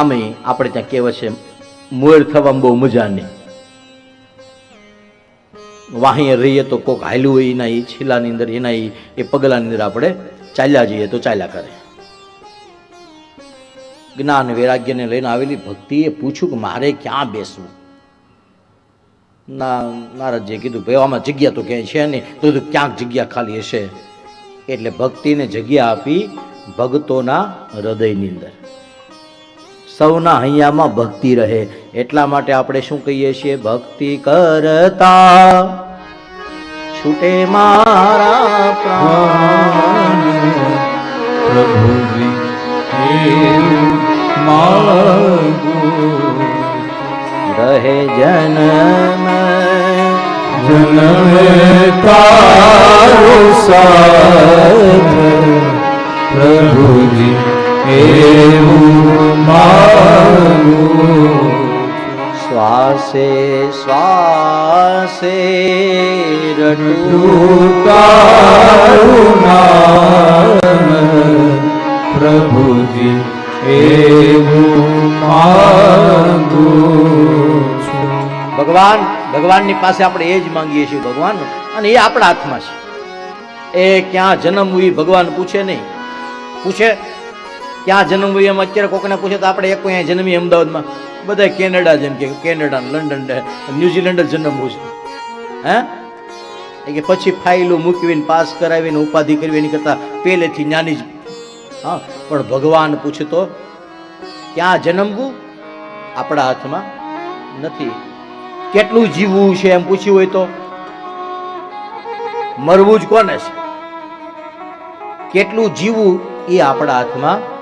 આમે આપણે ત્યાં કહેવત છે, મોર થવામાં બહુ મજા નહીં. વાહીએ રહીએ તો કોક હાલ્યું હોય એના એ છીલાની અંદર, એના એ પગલાની અંદર આપણે ચાલ્યા જઈએ તો ચાલ્યા કરે. જ્ઞાન વૈરાગ્યને લઈને આવેલી ભક્તિએ પૂછ્યું કે મારે ક્યાં બેસવું? ના નારદજીએ કીધું, ભાઈ આમાં જગ્યા તો ક્યાંય છે નહીં, તો ક્યાંક જગ્યા ખાલી હશે. એટલે ભક્તિને જગ્યા આપી ભક્તોના હૃદયની અંદર. સૌના હૈયામાં ભક્તિ રહે. એટલા માટે આપણે શું કહીએ છીએ? ભક્તિ કરતા છૂટે મારા પ્રાણ. પ્રભુજી રહે જન્મ જન્મે તારો સાથ તું પ્રભુજી એવું ભગવાન, ભગવાનની પાસે આપણે એ જ માંગીએ છીએ ભગવાન, અને એ આપણા હાથમાં છે. એ ક્યાં જન્મવું એ ભગવાન પૂછે નહીં. પૂછે, ક્યાં જન્મવું એમ અત્યારે કોકને પૂછે તો આપણે એક અહીંયા જન્મી અમદાવાદમાં. બધા કેનેડા જેમ કે કેનેડા, લંડન, ન્યુઝીલેન્ડ જન્મવું છે. હે? કે પછી ફાઇલો મૂકવીને પાસ કરાવીને ઉપાધિ કરવી, એની કરતાં પહેલેથી જ્ઞાની જ. હા, પણ ભગવાન પૂછતો ક્યાં જન્મવું? આપણા હાથમાં નથી. કેટલું જીવવું છે? એમ પૂછ્યું હોય તો, મરવું જ કોને છે? કેટલું જીવવું? એ આપણા હાથમાં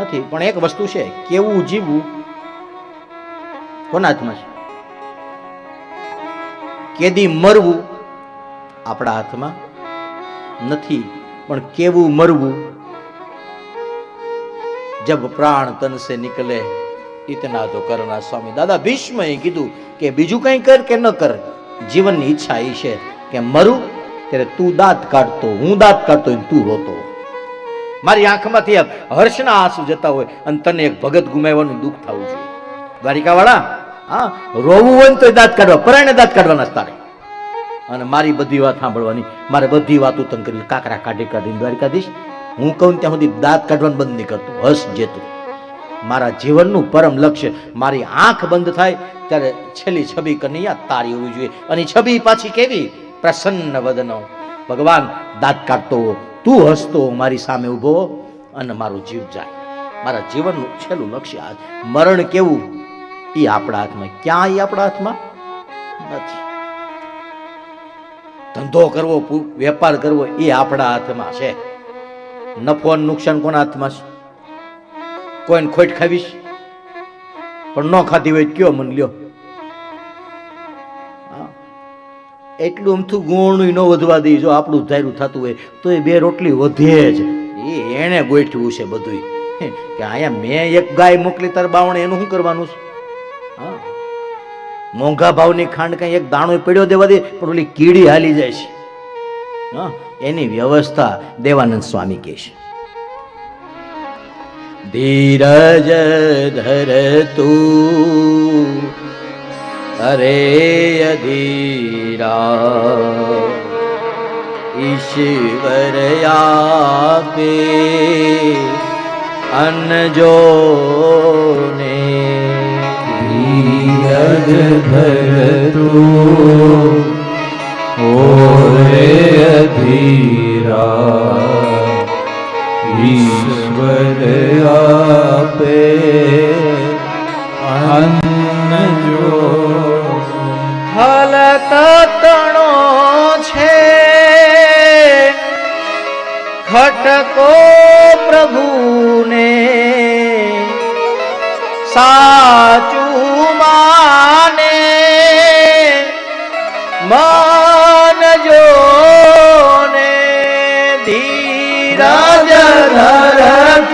નથી. પણ એક વસ્તુ છે, કેવું જીવવું? કોના હાથમાં છે? કેદી મરવું આપણા હાથમાં નથી, પણ કેવું મરવું? જબ પ્રાણ તન સે નિકલે ઇતના તો કરના સ્વામી. દાદા ભીષ્મએ કીધું કે બીજું કંઈ કર કે ન કર, જીવનની ઈચ્છા એ છે કે મરું, ત્યારે તું દાંત કાઢતો, હું દાંત કાઢતો તું રોતો મારી આંખમાંથી હર્ષના આંસુ જતા હોય અને તને એક ભગત ગુમાવવાનું દુઃખ થવું જોઈએ. દ્વારિકાવાળા હા, રોવું હોય ને તો દાંત કાઢવા પરાયને દાંત કાઢવાના તારે. અને મારી બધી વાત સાંભળવાની, મારે બધી વાતો તને કરી, કાકરા કાઢી કાઢીને દ્વારિકાધીશ હું કહું ત્યાં સુધી દાંત કાઢવાનું બંધ નહીં કરતો, હસ જેતું. મારા જીવનનું પરમ લક્ષ્ય, મારી આંખ બંધ થાય, ત્યારે છેલ્લી છબી કનૈયા તારી હોવી જોઈએ. અને છબી પાછી કેવી? પ્રસન્ન વદનો. ભગવાન, દાંત કાઢતો તું હસતો મારી સામે ઊભો અને મારું જીવ જાય. મારા જીવનનું છેલ્લું લક્ષ્ય આજ મરણ કેવું? એ આપણા હાથમાં ક્યાં એ આપણા હાથમાં નથી. ધંધો કરવો વેપાર કરવો એ આપણા હાથમાં છે. નફો નુકસાન કોના હાથમાં છે? કોઈને ખોટ ખાવીશ પણ ન ખાધી હોય કયો મન લ્યો. એટલું અમથું ગુણું ન વધવા દઈ જો આપણું ધાર્યું થતું હોય, તો એ બે રોટલી વધે જ. એ એણે ગોઠવ્યું છે બધું કે અહીંયા મેં એક ગાય મોકલી, તાર બાવણે એનું શું કરવાનું છે? મોંઘા ભાવની ખાંડ કઈ એક દાણો પડ્યો દેવા દે, પણ ઓલી કીડી હાલી જાય છે. એની વ્યવસ્થા દેવાનંદ સ્વામી કહે છે. ધીરજ ધર તું, અરે અધીરા, ઈશ્વર આપે અન્ન જોને ધીરજ ધરતું ઓરે અધીરા ઈશ્વર આપે અન્ન જો હલક તણો છે ખટકો પ્રભુને સાચું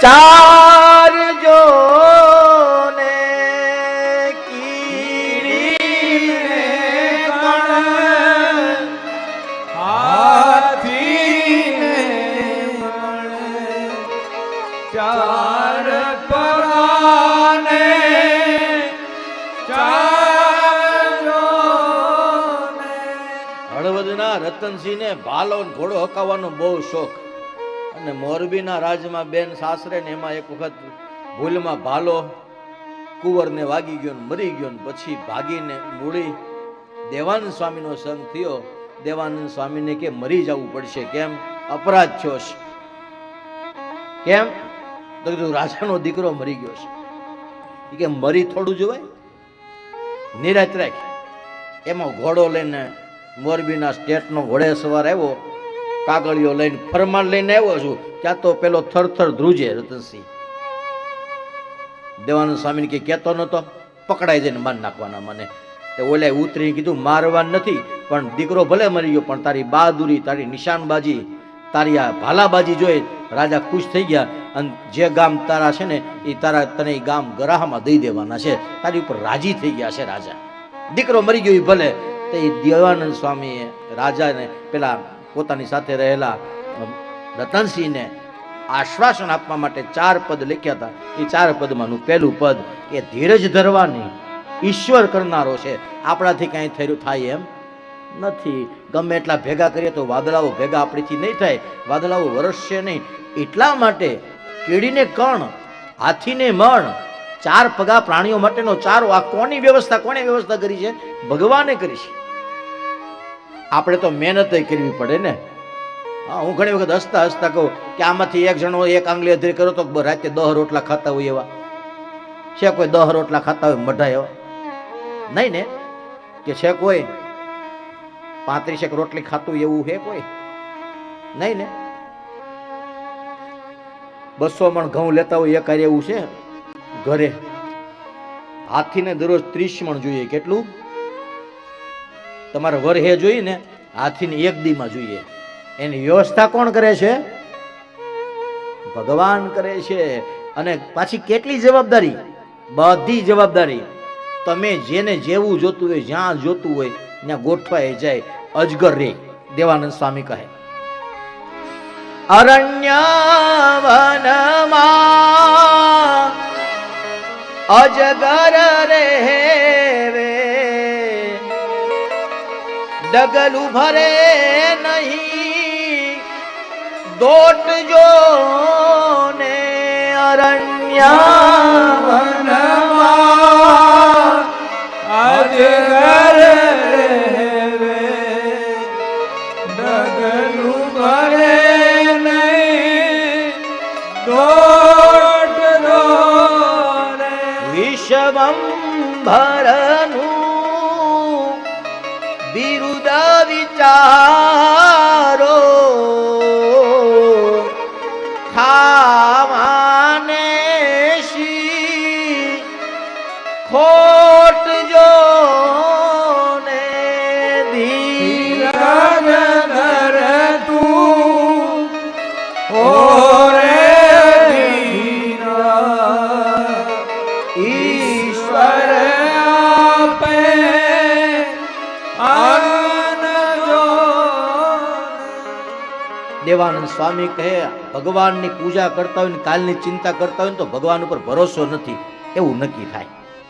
જોને. હળવદના રતનસિંહને ભાલો ઘોડો હકાવવાનો બહુ શોખ અને મોરબીના રાજમાં બેન સાસરે ને એમાં એક વખત ભૂલમાં ભાલો, કુંવરને વાગી ગયો ને મરી ગયો ને પછી ભાગીને મૂળી. દેવાનંદ સ્વામીનો સંગ થયો. દેવાનંદ સ્વામીને કે મરી જવું પડશે. કેમ? અપરાધ થયો છે. કેમ? તો કીધું, રાજાનો દીકરો મરી ગયો છે. ઈ કે, મરી થોડું જોવાય? નિરાત રાખ. એમાં ઘોડો લઈને મોરબીના સ્ટેટનો ઘોડે સવાર આવ્યો. કાગળિયો લઈને ફરમાન લઈને આવ્યો છું ત્યાં તો પેલો થરથર ધ્રુજે રતનસિંહ. દેવાનંદ સ્વામીને કે કહેતો નતો પકડાઈ જઈને માર નાખવાના મને. તે ઓલે ઉતરીને કીધું, મારવા નથી, પણ દીકરો ભલે મરી ગયો, પણ તારી બહાદુરી, તારી નિશાનબાજી, તારી આ ભાલાબાજી જોઈ રાજા ખુશ થઈ ગયા અને જે ગામ તારા છે ને એ તારા તને ગામ ગરાહમાં દઈ દેવાના છે. તારી ઉપર રાજી થઈ ગયા છે રાજા. દીકરો મરી ગયો એ ભલે. તે દેવાનંદ સ્વામીએ રાજાને પેલા પોતાની સાથે રહેલા રતનસિંહને આશ્વાસન આપવા માટે ચાર પદ લખ્યા હતા. એ ચાર પદમાંનું પહેલું પદ કે ધીરજ ધરવાની, ઈશ્વર કરનારો છે. આપણાથી કાંઈ થયું થાય એમ નથી. ગમે એટલા ભેગા કરીએ તો વાદળાઓ ભેગા આપણીથી નહીં થાય. વાદળાઓ વરસશે નહીં. એટલા માટે કીડીને કણ, હાથીને મણ, ચાર પગા પ્રાણીઓ માટેનો ચારો, આ કોની વ્યવસ્થા કોને વ્યવસ્થા કરી છે? ભગવાને કરી છે. આપણે તો મહેનત કરવી પડે ને. હા, હું ઘણી વખત હસતા હસતા કહું કે આમાંથી એક જણો એક આંગળી અધરી કરો તો રાતે દહ રોટલા ખાતા હોય એવા. છે કોઈ દહ રોટલા ખાતા હોય મઢા એવા? નહીં ને? કે છે કોઈ? પાંત્રીસ એક રોટલી ખાતું એવું છે કોઈ? નહીં ને? બસો મણ ઘઉં લેતા હોય એક એવું છે? ઘરે. હાથીને દરરોજ ત્રીસ મણ જોઈએ. કેટલું? તમારે વરહે જોઈએ ને હાથીને એક દીમાં જોઈએ. એની વ્યવસ્થા કોણ કરે છે? ભગવાન કરે છે. અને પાછી કેટલી જવાબદારી? બધી જવાબદારી. તમે જેને જેવું જોતું હોય, જ્યાં જોતું હોય, ત્યાં ગોઠવાય જાય. અજગર રે, દેવાનંદ સ્વામી કહે. અરણ્ય વનમાં અજગર રેવે ડગલું ભરે નહીં. દોટ જો ને અરણ્યા ડગલું ભરે વિચારો ખાવાને શી ખોટ જો ને ધીરજ ધીરજ ધર તું, ઓરે ધીરા. દેવાનંદ સ્વામી કહે, ભગવાનની પૂજા કરતા હોય ને કાલની ચિંતા કરતા હોય ને તો ભગવાન ઉપર ભરોસો નથી. એવું નક્કી થાય.